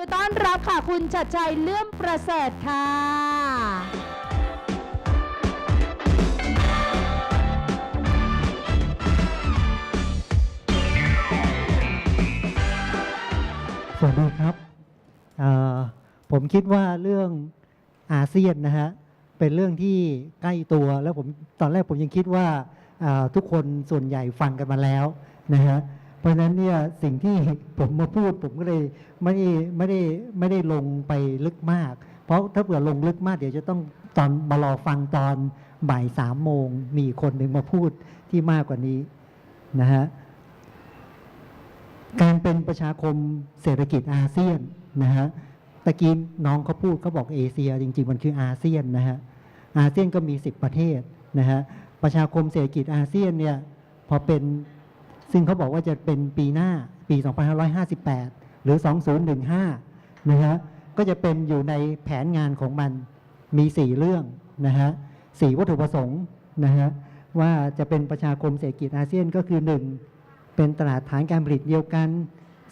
มือต้อนรับค่ะ คุณชัดชัยเลื่อมประเสริฐค่ะ สวัสดีครับเอ่อผมคิดว่าเรื่องอาเซียนนะฮะ เป็นเรื่องที่ใกล้ตัวแล้วผมตอนแรกผมยังคิดว่าอ่าทุกคนส่วนใหญ่ฟังกันมาแล้วนะฮะ เพราะฉะนั้นเนี่ยสิ่งที่ผมมาพูดผมก็เลยไม่ได้ไม่ได้ไม่ได้ลงไปลึกมาก เพราะถ้าเผื่อลงลึกมากเดี๋ยวจะต้องตอนมารอฟังตอนบ่ายสามโมงมีคนหนึ่งมาพูดที่มากกว่านี้นะฮะการเป็นประชาคมเศรษฐกิจอาเซียนนะฮะตะกี้น้องเขาพูดเขาบอกเอเชีย จริง ๆ มันคืออาเซียนนะฮะอาเซียนก็มี 10 ประเทศนะฮะประชาคมเศรษฐกิจอาเซียนเนี่ยพอเป็น ซึ่งเขาบอกว่าจะเป็นปีหน้าปี 2558 หรือ 2015 นะฮะก็จะเป็นอยู่ในแผนงานของมันมี 4 เรื่องนะฮะสี่วัตถุประสงค์นะฮะว่าจะเป็นประชาคมเศรษฐกิจอาเซียนก็คือ 1 เป็นตลาดฐานการผลิตเดียวกัน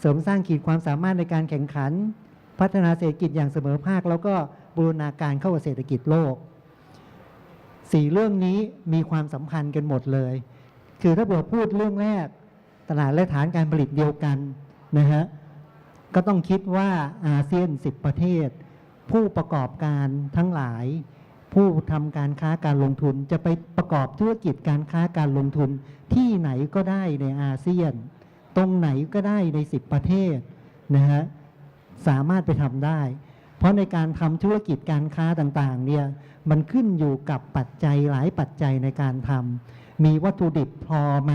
เสริมสร้างขีดความสามารถในการแข่งขัน พัฒนาเศรษฐกิจอย่างเสมอภาค แล้วก็บูรณาการเข้ากับเศรษฐกิจโลกสี่เรื่องนี้มีความสัมพันธ์กันหมดเลย คือถ้าเกิดพูดเรื่องแรก ตลาดและฐานการผลิตเดียวกันนะฮะก็ต้องคิดว่าอาเซียน 10 ประเทศ ผู้ประกอบการทั้งหลาย ผู้ทำการค้าการลงทุนจะไปประกอบธุรกิจการค้าการลงทุนที่ไหนก็ได้ในอาเซียน ตรงไหนก็ได้ใน 10 ประเทศนะฮะสามารถไปทำได้ เพราะในการทำธุรกิจการค้าต่างๆเนี่ยมันขึ้นอยู่กับปัจจัยหลายปัจจัยในการทำมีวัตถุดิบพอไหม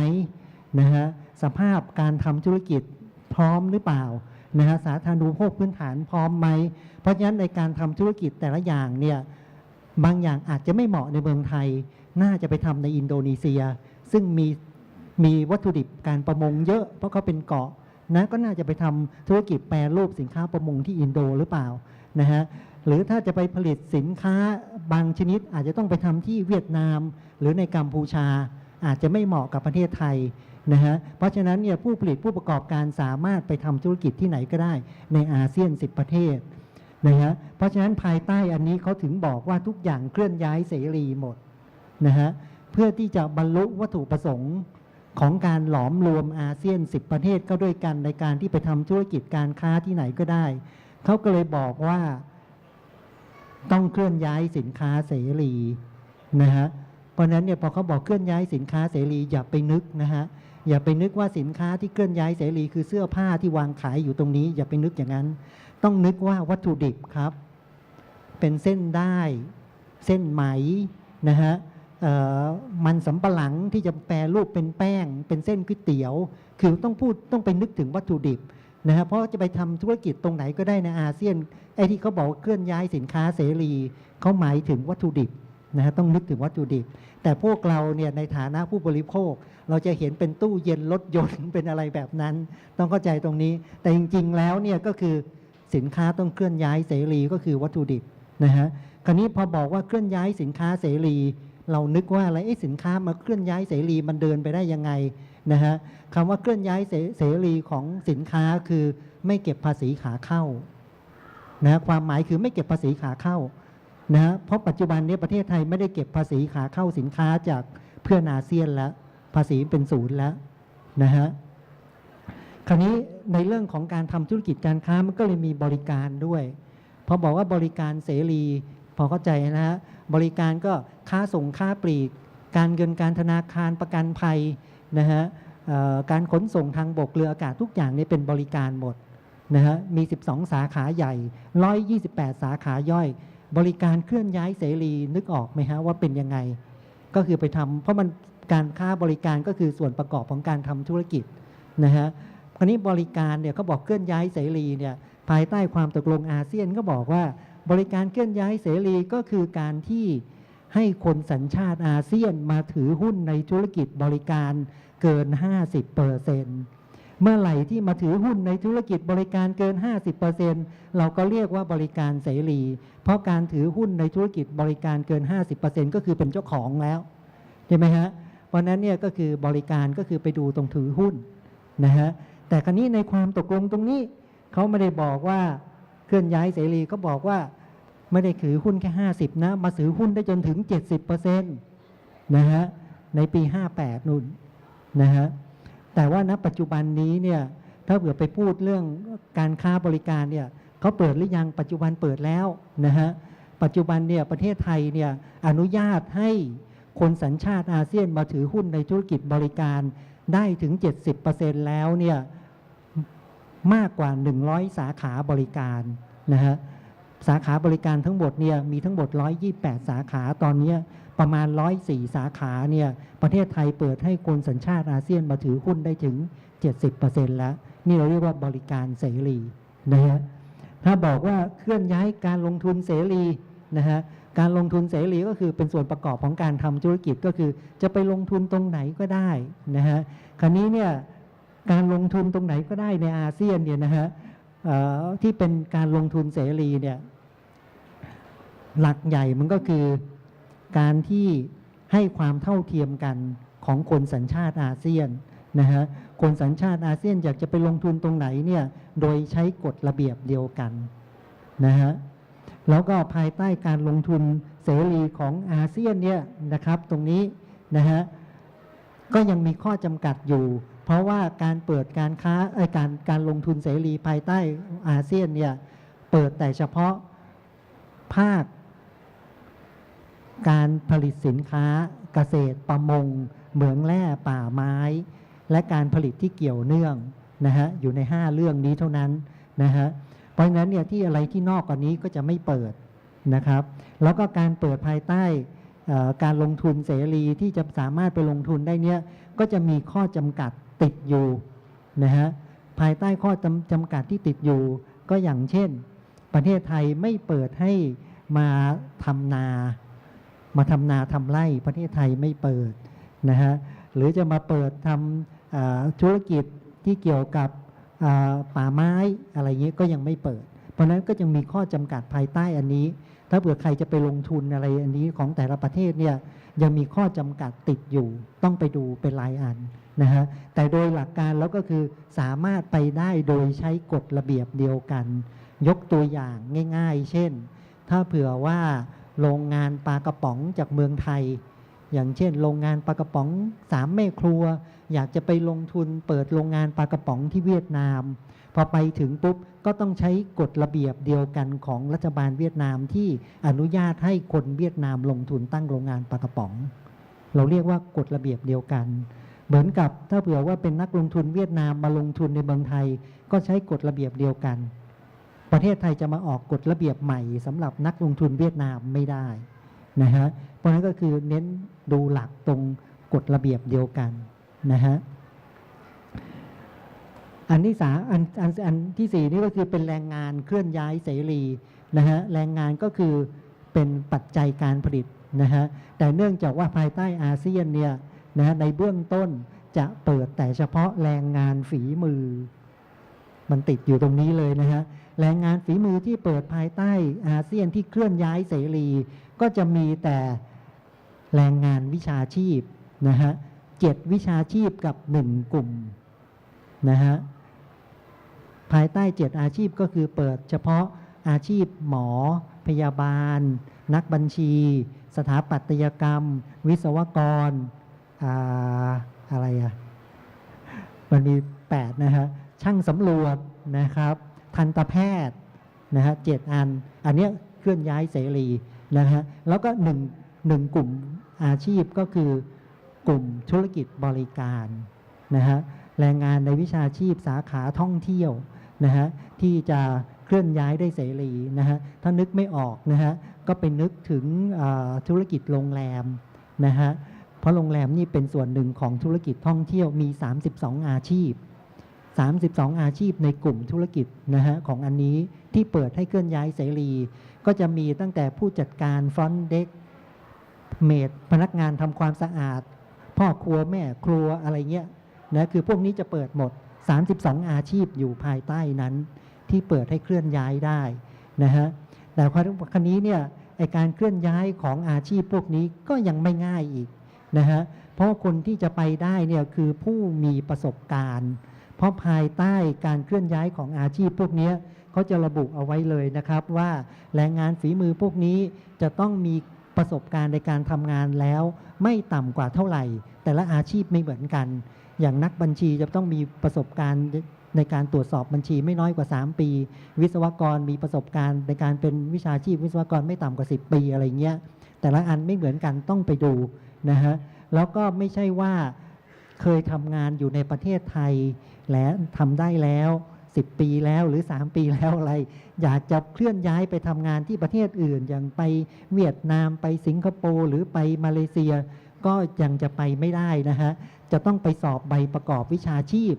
นะฮะ สภาพการทำธุรกิจพร้อมหรือเปล่านะฮะสาธารณูปโภคพื้นฐานพร้อมไหม เพราะฉะนั้นในการทำธุรกิจแต่ละอย่างเนี่ยบางอย่างอาจจะไม่เหมาะในเมืองไทย น่าจะไปทำในอินโดนีเซีย ซึ่งมีมีวัตถุดิบการประมงเยอะเพราะเขาเป็นเกาะนะก็น่าจะไปทำธุรกิจแปรรูปสินค้าประมงที่อินโดหรือเปล่านะฮะหรือถ้าจะไปผลิตสินค้าบางชนิดอาจจะต้องไปทำที่เวียดนาม หรือในกัมพูชาอาจจะไม่เหมาะกับประเทศไทย นะฮะเพราะฉะนั้นเนี่ยผู้ผลิตผู้ประกอบการสามารถไปทำธุรกิจที่ไหนก็ได้ในอาเซียน 10 ประเทศนะฮะเพราะฉะนั้นภายใต้อันนี้เขาถึงบอกว่าทุกอย่างเคลื่อนย้ายเสรีหมดนะฮะเพื่อที่จะบรรลุวัตถุประสงค์ของการหลอมรวมอาเซียน 10 ประเทศก็ด้วยกันในการที่ไปทำธุรกิจการค้าที่ไหนก็ได้ เขาก็เลยบอกว่าต้องเคลื่อนย้ายสินค้าเสรีนะฮะเพราะนั้นเนี่ยพอเขาบอกเคลื่อนย้ายสินค้าเสรีอย่าไปนึกนะฮะ อย่าไปนึกว่าสินค้าที่เคลื่อนย้ายเสรีคือเสื้อผ้าที่วางขายอยู่ตรงนี้ อย่าไปนึกอย่างนั้น ต้องนึกว่าวัตถุดิบครับ เป็นเส้นได้ เส้นไหมนะฮะมันสำปะหลังที่จะแปรรูปเป็นแป้ง เป็นเส้นก๋วยเตี๋ยว คือต้องพูดต้องไปนึกถึงวัตถุดิบนะฮะเพราะจะไปทำธุรกิจตรงไหนก็ได้ในอาเซียนไอ้ที่เขาบอกเคลื่อนย้ายสินค้าเสรีเขาหมายถึงวัตถุดิบนะฮะต้องนึกถึงวัตถุดิบ แต่พวกเราเนี่ยในฐานะผู้บริโภค เราจะเห็นเป็นตู้เย็นรถยนต์เป็นอะไรแบบนั้น ต้องเข้าใจตรงนี้ แต่จริงๆแล้วเนี่ยก็คือสินค้าต้องเคลื่อนย้ายเสรีก็คือวัตถุดิบนะฮะคราวนี้พอบอกว่าเคลื่อนย้ายสินค้าเสรี เรานึกว่าอะไรไอ้สินค้ามาเคลื่อนย้ายเสรีมันเดินไปได้ยังไงนะฮะคำว่าเคลื่อนย้ายเสเสรีของสินค้าคือไม่เก็บภาษีขาเข้านะความหมายคือไม่เก็บภาษีขาเข้า นะฮะเพราะปัจจุบันนี้ประเทศไทยไม่ได้เก็บภาษีขาเข้าสินค้าจากเพื่อนอาเซียนแล้ว ภาษีเป็นศูนย์แล้วนะฮะคราวนี้ในเรื่องของการทำธุรกิจการค้ามันก็เลยมีบริการด้วยพอบอกว่าบริการเสรี พอเข้าใจนะฮะบริการก็ค้าส่งค้าปลีก การเงินการธนาคารประกันภัยนะฮะการขนส่งทางบกเรืออากาศทุกอย่างนี้เป็นบริการหมดนะฮะมี 12 สาขาใหญ่ 128 สาขาย่อย บริการเคลื่อนย้ายเสรีนึกออกไหมฮะว่าเป็นยังไง ก็คือไปทำเพราะมันการค้าบริการก็คือส่วนประกอบของการทำธุรกิจนะฮะคราวนี้บริการเนี่ยเขาบอกเคลื่อนย้ายเสรีเนี่ยภายใต้ความตกลงอาเซียนก็บอกว่า บริการเคลื่อนย้ายเสรีก็คือการที่ให้คนสัญชาติอาเซียนมาถือหุ้นในธุรกิจบริการเกิน 50เปอร์เซ็นต์ เมื่อไหร่ที่มาถือหุ้นในธุรกิจบริการเกิน 50%เราก็เรียกว่าบริการเสรี เพราะการถือหุ้นในธุรกิจบริการเกิน 50%ก็คือเป็นเจ้าของแล้วใช่ไหมฮะเพราะนั้นเนี่ยก็คือบริการก็คือไปดูตรงถือหุ้นนะฮะแต่ครนี้ในความตกลงตรงนี้เขาไม่ได้บอกว่าเคลื่อนย้ายเสรีก็บอกว่าไม่ได้ถือหุ้นแค่ 50 นะ มาซื้อหุ้นได้จนถึง 70%นะฮะในปี 58นู่นนะฮะ แต่ว่าณปัจจุบันนี้เนี่ยถ้าเผื่อไปพูดเรื่องการค้าบริการเนี่ยเขาเปิดหรือยังปัจจุบันเปิดแล้วนะฮะปัจจุบันเนี่ยประเทศไทยเนี่ยอนุญาตให้คนสัญชาติอาเซียนมาถือหุ้นในธุรกิจบริการได้ถึง 70%แล้วเนี่ยมากกว่า 100 สาขาบริการนะฮะสาขาบริการทั้งหมดเนี่ยมีทั้งหมด 128 สาขาตอนนี้ ประมาณ 104 สาขาเนี่ยประเทศไทยเปิดให้คนสัญชาติอาเซียนมาถือหุ้นได้ถึง 70%แล้ว นี่เราเรียกว่าบริการเสรีนะฮะถ้าบอกว่าเคลื่อนย้ายการลงทุนเสรีนะฮะการลงทุนเสรีก็คือเป็นส่วนประกอบของการทำธุรกิจก็คือ จะไปลงทุนตรงไหนก็ได้นะฮะคราวนี้เนี่ยการลงทุนตรงไหนก็ได้ในอาเซียนเนี่ยนะฮะที่เป็นการลงทุนเสรีเนี่ยหลักใหญ่มันก็คือ การที่ให้ความเท่าเทียมกันของคนสัญชาติอาเซียนนะฮะคนสัญชาติอาเซียนอยากจะไปลงทุนตรงไหนเนี่ยโดยใช้กฎระเบียบเดียวกันนะฮะแล้วก็ภายใต้การลงทุนเสรีของอาเซียนเนี่ยนะครับตรงนี้นะฮะก็ยังมีข้อจำกัดอยู่ เพราะว่าการเปิดการค้าเอ้ยการการลงทุนเสรีภายใต้อาเซียนเนี่ยเปิดแต่เฉพาะภาค การผลิตสินค้าเกษตรประมง เหมืองแร่ป่าไม้ และการผลิตที่เกี่ยวเนื่องนะฮะอยู่ใน 5 เรื่องนี้เท่านั้นนะฮะเพราะฉะนั้นเนี่ยที่อะไรที่นอกกว่านี้ก็จะไม่เปิดนะครับ แล้วก็การเปิดภายใต้การลงทุนเสรีที่จะสามารถไปลงทุนได้เนี่ยก็จะมีข้อจำกัดติดอยู่นะฮะภายใต้ข้อจำจำกัดที่ติดอยู่ ก็อย่างเช่น ประเทศไทยไม่เปิดให้มาทำนา มาทำนาทำไร่ประเทศไทยไม่เปิดนะฮะหรือจะมาเปิดทำธุรกิจที่เกี่ยวกับป่าไม้อะไรเงี้ยก็ยังไม่เปิด เพราะฉะนั้นก็ยังมีข้อจำกัดภายใต้อันนี้ ถ้าเผื่อใครจะไปลงทุนอะไรอันนี้ของแต่ละประเทศเนี่ยยังมีข้อจำกัดติดอยู่ ต้องไปดูเป็นรายอันนะฮะแต่โดยหลักการแล้วก็คือสามารถไปได้โดยใช้กฎระเบียบเดียวกัน ยกตัวอย่างง่าย ๆ เช่น ถ้าเผื่อว่า โรงงานปลากระป๋องจากเมืองไทย อย่างเช่น โรงงานปลากระป๋องสามแม่ครัว อยากจะไปลงทุนเปิดโรงงานปลากระป๋องที่เวียดนาม พอไปถึงปุ๊บก็ต้องใช้กฎระเบียบเดียวกันของรัฐบาลเวียดนามที่อนุญาตให้คนเวียดนามลงทุนตั้งโรงงานปลากระป๋อง เราเรียกว่ากฎระเบียบเดียวกันเหมือนกับถ้าเผื่อว่าเป็นนักลงทุนเวียดนามมาลงทุนในเมืองไทย ก็ใช้กฎระเบียบเดียวกัน ประเทศไทยจะมาออกกฎระเบียบใหม่สำหรับนักลงทุนเวียดนามไม่ได้นะฮะเพราะฉะนั้นก็คือเน้นดูหลักตรงกฎระเบียบเดียวกันนะฮะอันที่สามอันอันอันที่สี่นี่ก็คือเป็นแรงงานเคลื่อนย้ายเสรีนะฮะแรงงานก็คือเป็นปัจจัยการผลิตนะฮะแต่เนื่องจากว่าภายใต้อาเซียนเนี่ยนะะในเบื้องต้นจะเปิดแต่เฉพาะแรงงานฝีมือ มันติดอยู่ตรงนี้เลยนะฮะแรงงานฝีมือที่เปิดภายใต้อาเซียนที่เคลื่อนย้ายเสรี ก็จะมีแต่แรงงานวิชาชีพนะฮะเจ็ดวิชาชีพกับหนึ่งกลุ่มนะฮะภายใต้เจ็ดอาชีพก็คือเปิดเฉพาะอาชีพหมอ พยาบาล นักบัญชี สถาปัตยกรรม วิศวกรอาอะไรอะมันมี8นะฮะช่างสำรวจ นะครับ ทันตแพทย์นะฮะเจ็ดอัน อันนี้เคลื่อนย้ายเสรีนะฮะแล้วก็หนึ่งหนึ่งกลุ่มอาชีพก็คือกลุ่มธุรกิจบริการนะฮะแรงงานในวิชาชีพสาขาท่องเที่ยวนะฮะที่จะเคลื่อนย้ายได้เสรีนะฮะถ้านึกไม่ออกนะฮะก็ไปนึกถึงธุรกิจโรงแรมนะฮะเพราะโรงแรมนี่เป็นส่วนหนึ่งของธุรกิจท่องเที่ยวมี 32 อาชีพ 32 อาชีพในกลุ่มธุรกิจนะฮะของอันนี้ที่เปิดให้เคลื่อนย้ายเสรี ก็จะมีตั้งแต่ผู้จัดการฟอนเด็กเมดพนักงานทำความสะอาด พ่อครัวแม่ครัวอะไรเงี้ยนะคือพวกนี้จะเปิดหมด 32 อาชีพอยู่ภายใต้นั้น ที่เปิดให้เคลื่อนย้ายได้นะฮะแต่ครั้นี้เนี่ยไอการเคลื่อนย้ายของอาชีพพวกนี้ก็ยังไม่ง่ายอีกนะฮะเพราะคนที่จะไปได้เนี่ยคือผู้มีประสบการณ์ เพราะภายใต้การเคลื่อนย้ายของอาชีพพวกนี้เขาจะระบุเอาไว้เลยนะครับว่าแรงงานฝีมือพวกนี้จะต้องมีประสบการณ์ในการทำงานแล้ว ไม่ต่ำกว่าเท่าไหร่ แต่ละอาชีพไม่เหมือนกัน อย่างนักบัญชีจะต้องมีประสบการณ์ในการตรวจสอบบัญชีไม่น้อยกว่า 3 ปี วิศวกรมีประสบการณ์ในการเป็นวิชาชีพวิศวกรไม่ต่ำกว่า 10 ปีอะไรเงี้ยแต่ละอันไม่เหมือนกันต้องไปดูนะฮะแล้วก็ไม่ใช่ว่าเคยทำงานอยู่ในประเทศไทย และทำได้แล้ว 10 ปีแล้วหรือ 3 ปีแล้วอะไร อยากจะเคลื่อนย้ายไปทำงานที่ประเทศอื่น อย่างไปเวียดนามไปสิงคโปร์หรือไปมาเลเซีย ก็ยังจะไปไม่ได้นะฮะจะต้องไปสอบใบประกอบวิชาชีพ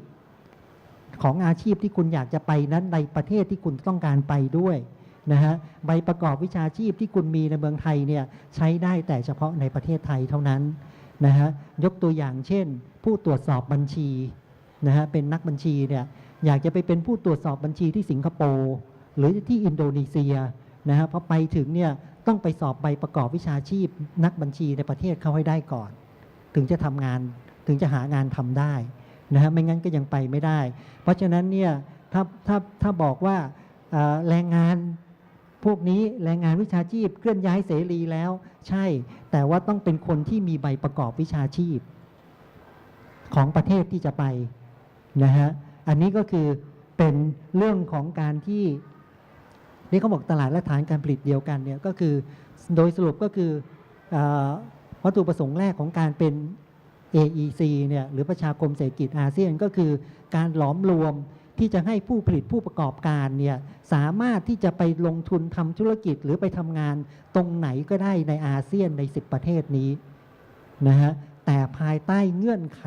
ของอาชีพที่คุณอยากจะไปนั้นในประเทศที่คุณต้องการไปด้วยนะฮะใบประกอบวิชาชีพที่คุณมีในเมืองไทยเนี่ยใช้ได้แต่เฉพาะในประเทศไทยเท่านั้นนะฮะยกตัวอย่างเช่น ผู้ตรวจสอบบัญชี นะฮะเป็นนักบัญชีเนี่ยอยากจะไปเป็นผู้ตรวจสอบบัญชีที่สิงคโปร์หรือที่อินโดนีเซียนะฮะพอไปถึงเนี่ยต้องไปสอบใบประกอบวิชาชีพ นักบัญชีในประเทศเขาให้ได้ก่อน ถึงจะทำงานถึงจะหางานทำได้นะฮะไม่งั้นก็ยังไปไม่ได้ เพราะฉะนั้นเนี่ยถ้าถ้าถ้าบอกว่าแรงงานพวกนี้แรงงานวิชาชีพเคลื่อนย้ายเสรีแล้ว ใช่ แต่ว่าต้องเป็นคนที่มีใบประกอบวิชาชีพ ของประเทศที่จะไป นะฮะ อันนี้ก็คือเป็นเรื่องของการที่นี่เขาบอกตลาดและฐานการผลิตเดียวกันเนี่ยก็คือโดยสรุปก็คืออวัตถุประสงค์แรกของการเป็น AEC เนี่ยหรือประชาคมเศรษฐกิจอาเซียนก็คือการหลอมรวมที่จะให้ผู้ผลิตผู้ประกอบการเนี่ยสามารถที่จะไปลงทุนทำธุรกิจหรือไปทำงานตรงไหนก็ได้ในอาเซียนใน 10 ประเทศนี้นะฮะแต่ภายใต้เงื่อนไข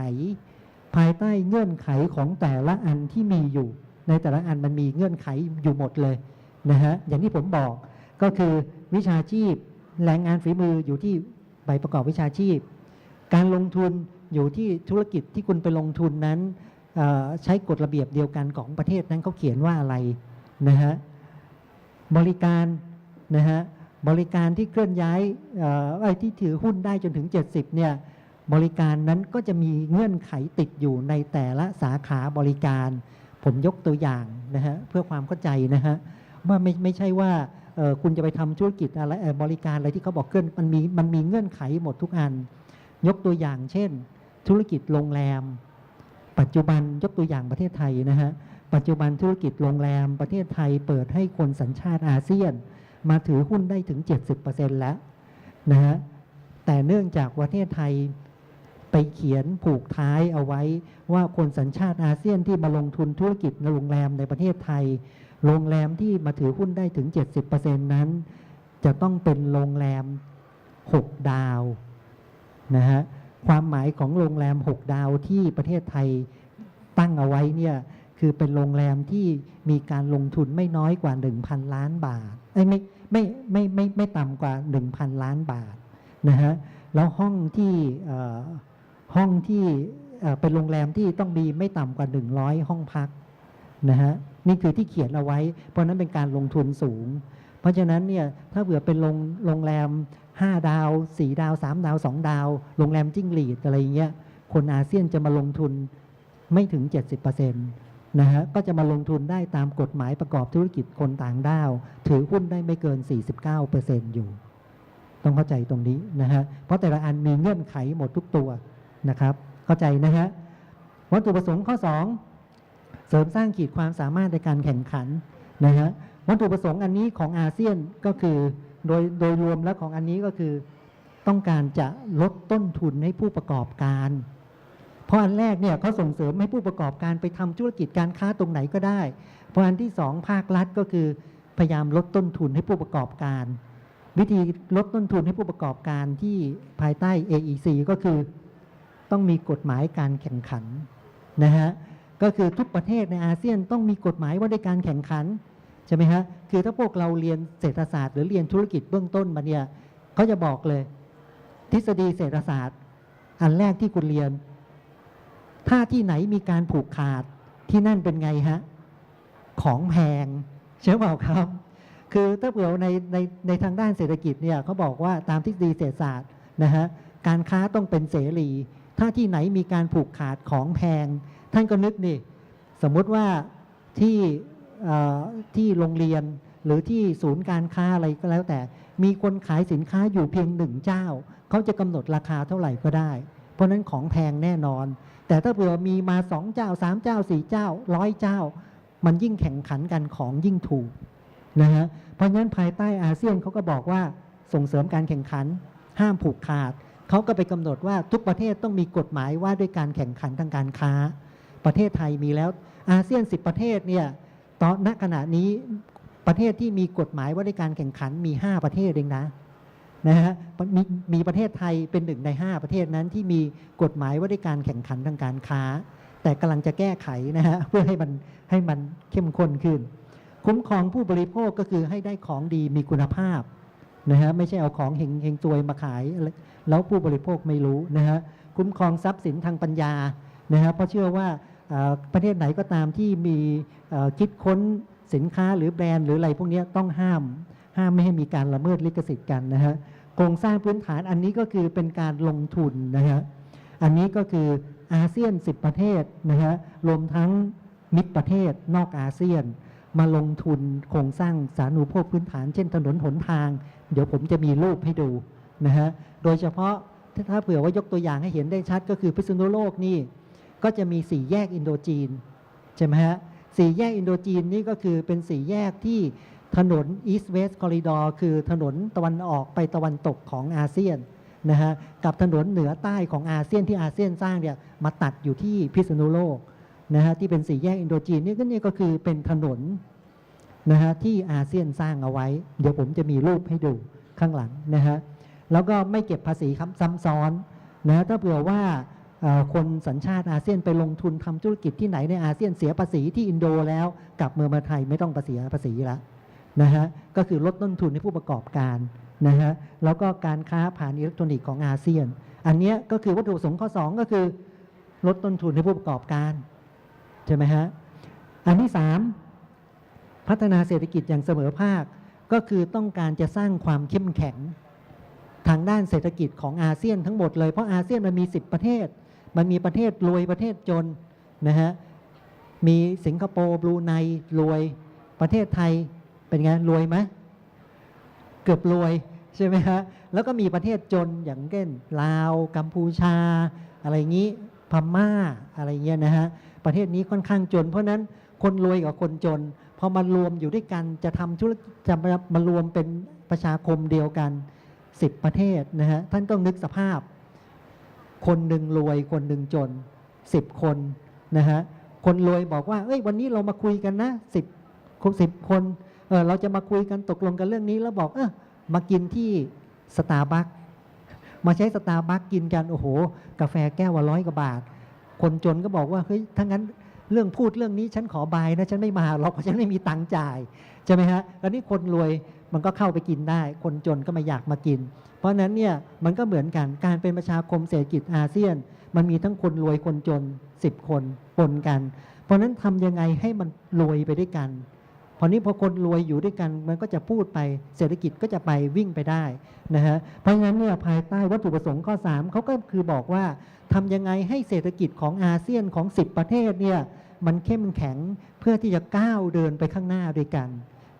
ภายใต้เงื่อนไขของแต่ละอันที่มีอยู่ ในแต่ละอันมันมีเงื่อนไขอยู่หมดเลยนะฮะอย่างที่ผมบอกก็คือวิชาชีพแรงงานฝีมืออยู่ที่ใบประกอบวิชาชีพ การลงทุนอยู่ที่ธุรกิจที่คุณไปลงทุนนั้นใช้กฎระเบียบเดียวกันของประเทศนั้นเขาเขียนว่าอะไรนะฮะบริการนะฮะบริการที่เคลื่อนย้ายอ่อไอ้ที่ถือหุ้นได้จนถึง 70เนี่ย บริการนั้นก็จะมีเงื่อนไขติดอยู่ในแต่ละสาขาบริการ ผมยกตัวอย่างนะฮะเพื่อความเข้าใจนะฮะว่าไม่ไม่ใช่ว่าคุณจะไปทำธุรกิจอะไรบริการอะไรที่เขาบอกเคลื่อนมันมีมันมีเงื่อนไขหมดทุกอัน ยกตัวอย่างเช่น ธุรกิจโรงแรม ปัจจุบันยกตัวอย่างประเทศไทยนะฮะปัจจุบันธุรกิจโรงแรมประเทศไทยเปิดให้คนสัญชาติอาเซียน มาถือหุ้นได้ถึง 70%แล้วนะฮะแต่เนื่องจากประเทศไทย ไปเขียนผูกท้ายเอาไว้ว่าคนสัญชาติอาเซียนที่มาลงทุนธุรกิจในโรงแรมในประเทศไทย โรงแรมที่มาถือหุ้นได้ถึง 70%นั้น จะต้องเป็นโรงแรม 6 ดาวนะฮะความหมายของโรงแรม 6 ดาวที่ประเทศไทยตั้งเอาไว้เนี่ยคือเป็นโรงแรมที่มีการลงทุนไม่น้อยกว่า 1,000 ล้านบาทเอ้ไม่ไม่ไม่ไม่ไม่ต่ำกว่า 1,000 ล้านบาทนะฮะแล้วห้องที่ ห้องที่เป็นโรงแรมที่ต้องมีไม่ต่ำกว่า 100 ห้องพักนะฮะนี่คือที่เขียนเอาไว้ เพราะนั้นเป็นการลงทุนสูง เพราะฉะนั้นเนี่ยถ้าเผื่อเป็นโรงโรงแรม 5 ดาว 4 ดาว 3 ดาว 2 ดาว โรงแรมจิ้งหรีดอะไรเงี้ยคนอาเซียนจะมาลงทุนไม่ถึง 70%นะฮะก็จะมาลงทุนได้ตามกฎหมายประกอบธุรกิจคนต่างด้าว ถือหุ้นได้ไม่เกิน 49%อยู่ ต้องเข้าใจตรงนี้นะฮะเพราะแต่ละอันมีเงื่อนไขหมดทุกตัว นะครับ เข้าใจนะฮะวัตถุประสงค์ข้อ 2 เสริมสร้างขีดความสามารถในการแข่งขันนะฮะวัตถุประสงค์อันนี้ของอาเซียนก็คือโดยโดยรวมแล้วของอันนี้ก็คือต้องการจะลดต้นทุนให้ผู้ประกอบการ เพราะอันแรกเนี่ยเขาส่งเสริมให้ผู้ประกอบการไปทำธุรกิจการค้าตรงไหนก็ได้ เพราะอันที่สองภาครัฐก็คือพยายามลดต้นทุนให้ผู้ประกอบการ วิธีลดต้นทุนให้ผู้ประกอบการที่ภายใต้ AEC ก็คือ ต้องมีกฎหมายการแข่งขันนะฮะก็คือทุกประเทศในอาเซียนต้องมีกฎหมายว่าด้วยการแข่งขันใช่ไหมฮะคือถ้าพวกเราเรียนเศรษฐศาสตร์หรือเรียนธุรกิจเบื้องต้นมาเนี่ยเขาจะบอกเลย ทฤษฎีเศรษฐศาสตร์ อันแรกที่คุณเรียน ถ้าที่ไหนมีการผูกขาดที่นั่นเป็นไงฮะของแพงใช่เปล่าครับ คือถ้าเผื่อในในในทางด้านเศรษฐกิจเนี่ยเขาบอกว่าตามทฤษฎีเศรษฐศาสตร์นะฮะการค้าต้องเป็นเสรี ถ้าที่ไหนมีการผูกขาดของแพง ท่านก็นึกนี่สมมุติว่าที่ที่โรงเรียนหรือที่ศูนย์การค้าอะไรก็แล้วแต่ มีคนขายสินค้าอยู่เพียงหนึ่งเจ้า เขาจะกำหนดราคาเท่าไหร่ก็ได้ เพราะนั้นของแพงแน่นอน แต่ถ้าเผื่อมีมาสองเจ้าสามเจ้าสี่เจ้าร้อยเจ้า มันยิ่งแข่งขันกันของยิ่งถูกนะฮะเพราะฉะนั้นภายใต้อาเซียนเขาก็บอกว่าส่งเสริมการแข่งขัน ห้ามผูกขาด เขาก็ไปกำหนดว่าทุกประเทศต้องมีกฎหมายว่าด้วยการแข่งขันทางการค้า ประเทศไทยมีแล้วอาเซียน 10 ประเทศเนี่ยตอนณขณะนี้ประเทศที่มีกฎหมายว่าด้วยการแข่งขันมี 5 ประเทศเองนะนะฮะมีมีประเทศไทยเป็นหนึ่งใน 5 ประเทศนั้นที่มีกฎหมายว่าด้วยการแข่งขันทางการค้า แต่กำลังจะแก้ไขนะฮะเพื่อให้มันให้มันเข้มข้นขึ้น คุ้มครองผู้บริโภคก็คือให้ได้ของดีมีคุณภาพ นะฮะไม่ใช่เอาของเฮงเฮงซวยมาขายแล้วผู้บริโภคไม่รู้นะฮะคุ้มครองทรัพย์สินทางปัญญานะฮะเพราะเชื่อว่าประเทศไหนก็ตามที่มีคิดค้นสินค้าหรือแบรนด์หรืออะไรพวกนี้ต้องห้าม ห้ามไม่ให้มีการละเมิดลิขสิทธิ์กันนะฮะโครงสร้างพื้นฐานอันนี้ก็คือเป็นการลงทุนนะฮะอันนี้ก็คืออาเซียน 10 ประเทศนะฮะรวมทั้งมิตรประเทศนอกอาเซียน มาลงทุนโครงสร้างสาธารณูปโภคพื้นฐาน เช่นถนนหนทาง เดี๋ยวผมจะมีรูปให้ดูนะฮะโดยเฉพาะถ้าเผื่อว่ายกตัวอย่างให้เห็นได้ชัดก็คือพิษณุโลกนี่ก็จะมีสี่แยกอินโดจีนใช่ไหมฮะสี่แยกอินโดจีนนี่ก็คือเป็นสี่แยกที่ถนน East West Corridor คือถนนตะวันออกไปตะวันตกของอาเซียนนะฮะกับถนนเหนือใต้ของอาเซียนที่อาเซียนสร้างเนี่ยมาตัดอยู่ที่พิษณุโลกนะฮะที่เป็นสี่แยกอินโดจีนนี่ก็นี่ก็คือเป็นถนน นะฮะที่อาเซียนสร้างเอาไว้ เดี๋ยวผมจะมีรูปให้ดูข้างหลังนะฮะแล้วก็ไม่เก็บภาษีครับซ้ำซ้อนนะฮะถ้าเผื่อว่าคนสัญชาติอาเซียนไปลงทุนทำธุรกิจที่ไหนในอาเซียนเสียภาษีที่อินโดแล้ว กลับเมืองมาไทยไม่ต้องภาษีภาษีละนะฮะก็คือลดต้นทุนให้ผู้ประกอบการนะฮะแล้วก็การค้าผ่านอิเล็กทรอนิกส์ของอาเซียน อันนี้ก็คือวัตถุประสงค์ข้อ 2 ก็คือ ลดต้นทุนให้ผู้ประกอบการใช่ไหมฮะอันที่ 3 พัฒนาเศรษฐกิจอย่างเสมอภาค ก็คือต้องการจะสร้างความเข้มแข็ง ทางด้านเศรษฐกิจของอาเซียนทั้งหมดเลย เพราะอาเซียนมันมี 10 ประเทศ มันมีประเทศรวยประเทศจนนะฮะมีสิงคโปร์บรูไนรวยประเทศไทยเป็นไงรวยไหมเกือบรวยใช่ไหมฮะแล้วก็มีประเทศจนอย่างเช่นลาวกัมพูชา อะไรอย่างนี้พม่าอะไรเงี้ยนะฮะประเทศนี้ค่อนข้างจน เพราะฉะนั้นคนรวยกับคนจน พอมารวมอยู่ด้วยกันจะทำธุรกิจจะมามารวมเป็นประชาคมเดียวกัน10ประเทศนะฮะท่านต้องนึกสภาพ คนหนึ่งรวยคนหนึ่งจน10คนนะฮะคนรวยบอกว่าเอ้ยวันนี้เรามาคุยกันนะสิบสิบคนเออเราจะมาคุยกันตกลงกันเรื่องนี้แล้วบอกเออมากินที่สตาร์บัคมาใช้สตาร์บัคกินกันโอ้โห กาแฟแก้วละร้อยกว่าบาท คนจนก็บอกว่าเฮ้ยถ้างั้น เรื่องพูดเรื่องนี้ฉันขอบายนะฉันไม่มาหรอกเพราะฉันไม่มีตังค์จ่ายใช่ไหมฮะแล้วนี่คนรวยมันก็เข้าไปกินได้ คนจนก็ไม่อยากมากิน เพราะฉะนั้นเนี่ยมันก็เหมือนกันการเป็นประชาคมเศรษฐกิจอาเซียน มันมีทั้งคนรวยคนจน 10 คนปนกัน เพราะฉะนั้นทำยังไงให้มันรวยไปด้วยกัน พอนี้พอคนรวยอยู่ด้วยกันมันก็จะพูดไปเศรษฐกิจก็จะไปวิ่งไปได้นะฮะเพราะฉะนั้นเนี่ยภายใต้วัตถุประสงค์ข้อ 3เขาก็คือบอกว่าทำยังไงให้เศรษฐกิจของอาเซียนของ 10 ประเทศเนี่ยมันเข้มแข็งเพื่อที่จะก้าวเดินไปข้างหน้าด้วยกัน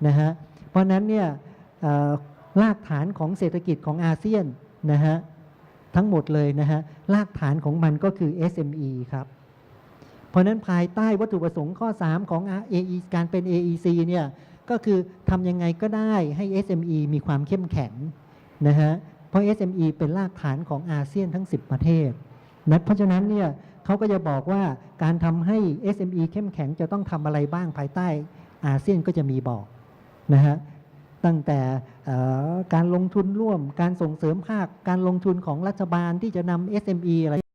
นะฮะเพราะฉะนั้นเนี่ยรากฐานของเศรษฐกิจของอาเซียนนะฮะทั้งหมดเลยนะฮะรากฐานของมันก็คือ SME ครับ เพราะนั้นภายใต้วัตถุประสงค์ข้อ 3 ของ AE การเป็น AEC เนี่ยก็คือทำยังไงก็ได้ให้ SME มีความเข้มแข็งนะฮะเพราะ SME เป็นรากฐานของอาเซียนทั้ง 10 ประเทศนะเพราะฉะนั้นเนี่ยเขาก็จะบอกว่าการทำให้ SME เข้มแข็งจะต้องทำอะไรบ้างภายใต้อาเซียนก็จะมีบอกนะฮะตั้งแต่การลงทุนร่วม การส่งเสริมภาค การลงทุนของรัฐบาลที่จะนำ SME อะไร